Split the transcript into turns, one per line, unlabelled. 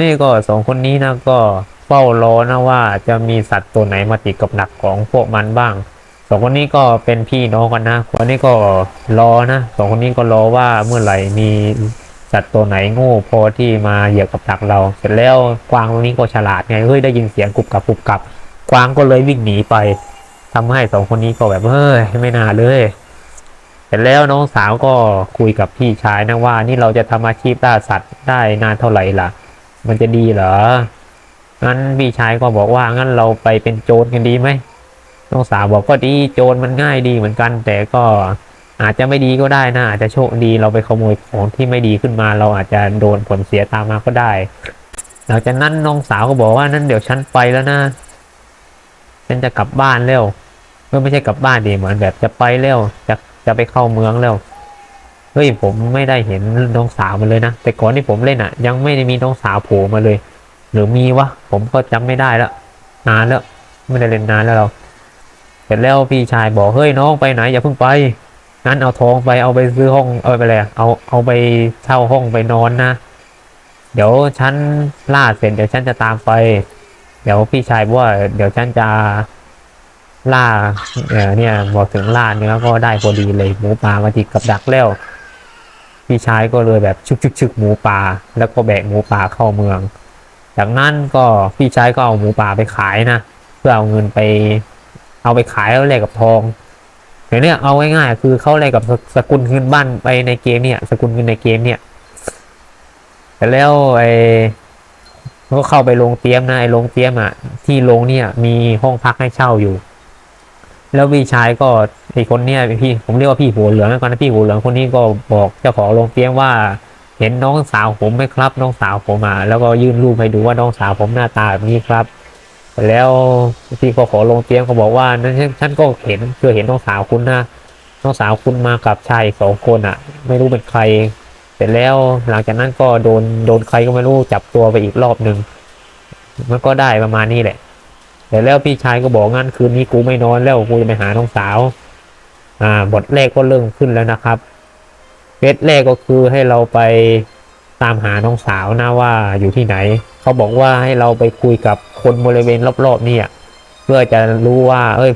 นี่ก็สองคนนี้นะก็เฝ้ารอนะว่าจะมีสัตว์ตัวไหนมาติดกับหนักของพวกมันบ้างสองคนนี้ก็เป็นพี่น้องกันนะคนนี้ก็รอนะสองคนนี้ก็รอว่าเมื่อไหร่มีสัตว์ตัวไหนโง่พอที่มาเหยียบกับดักเรา เสร็จแล้วกวางตัวนี้ก็ฉลาดไงเฮ้ยได้ยินเสียงกรุบกับกรุบกับ กวางก็เลยวิ่งหนีไปทำให้สองคนนี้ก็แบบเฮ้ยไม่น่าเลย เสร็จแล้วน้องสาวก็คุยกับพี่ชายนะว่านี่เราจะทำอาชีพล่าสัตว์ได้นานเท่าไหร่ล่ะ มันจะดีเหรอ งั้นพี่ชายก็บอกว่างั้นเราไปเป็นโจรกันดีไหมน้องสาวบอกก็ดีโจรมันง่ายดีเหมือนกัน แต่ก็อาจจะไม่ดีก็ได้นะอาจจะโชคดีเราไปขโมยของที่ไม่ดีขึ้นมา เราอาจจะโดนผลเสียตามมาก็ได้ หลังจากนั้นน้องสาวก็บอกว่านั้นเดี๋ยวฉันไปแล้วนะฉันจะกลับบ้านแล้วเมื่อไม่ใช่กลับบ้านดีเหมือนแบบจะไปแล้วจะจะไปเข้าเมืองแล้ว เฮ้ยผมไม่ได้เห็นน้องสาวมันเลยนะ แต่ก่อนที่ผมเล่นอะ ยังไม่ได้มีน้องสาวโผล่มาเลย หรือมีวะผมก็จำไม่ได้แล้วนานแล้วไม่ได้เล่นนานแล้วเราเสร็จแล้วพี่ชายบอกเฮ้ยน้องไปไหนอย่าเพิ่งไปงั้นเอาทองไปเอาไปซื้อห้องเอาไปเลยเอาเอาไปเช่าห้องไปนอนนะ เดี๋ยวฉันล่าเสร็จเดี๋ยวฉันจะตามไป เดี๋ยวพี่ชายบอกว่า เดี๋ยวฉันจะล่าเออเนี่ยบอกถึงล่าเนื้อก็ได้พอดีเลยหมูป่ามาติดกับดักแล้ว พี่ชายก็เลยแบบชึกชึกชึกหมูป่า แล้วก็แบกหมูป่าเข้าเมือง จากนั้นก็พี่ชายก็เอาหมูป่าไปขายนะ เพื่อเอาเงินไป เอาไปขายแล้วแลกกับทองเดี๋ยวเนี้เอาง่ายๆคือเขาแลกกับสสกุลเงินบ้านไปในเกมเนี่ย สกุลเงินในเกมเนี่ยแต่แล้วไอ้ก็เข้าไปโรงเตรียมนะไอ้โรงเตรียมอะที่โรงเนี่ยมีห้องพักให้เช่าอยู่ แล้วพี่ชายก็ไอ้คนเนี่ยพี่ผมเรียกว่าพี่หัวเหลืองแล้วกันนะพี่หัวเหลืองคนนี้ก็บอกเจ้าของโรงเตรียมว่า เห็นน้องสาวผมไหมครับ น้องสาวผมอะแล้วก็ยื่นรูปให้ดูว่าน้องสาวผมหน้าตาแบบนี้ครับ แล้วพี่ก็ขอลงเตียงเขาบอกว่านั้นฉันก็เห็นเคยเห็นน้องสาวคุณนะน้องสาวคุณมากับชายสองคนอะ ไม่รู้เป็นใครเสร็จแล้วหลังจากนั้นก็โดนโดนใครก็ไม่รู้จับตัวไปอีกรอบหนึ่งมันก็ได้ประมาณนี้แหละ แต่แล้วพี่ชายก็บอกงั้นคืนนี้กูไม่นอนแล้วกูจะไปหาน้องสาว อ่า บทแรกก็เริ่มขึ้นแล้วนะครับเฟสแรกก็คือให้เราไปตามหาน้องสาวนะว่าอยู่ที่ไหน เขาบอกว่าให้เราไปคุยกับคนบริเวณรอบๆเนี่ยเพื่อจะรู้ว่า เอ้ย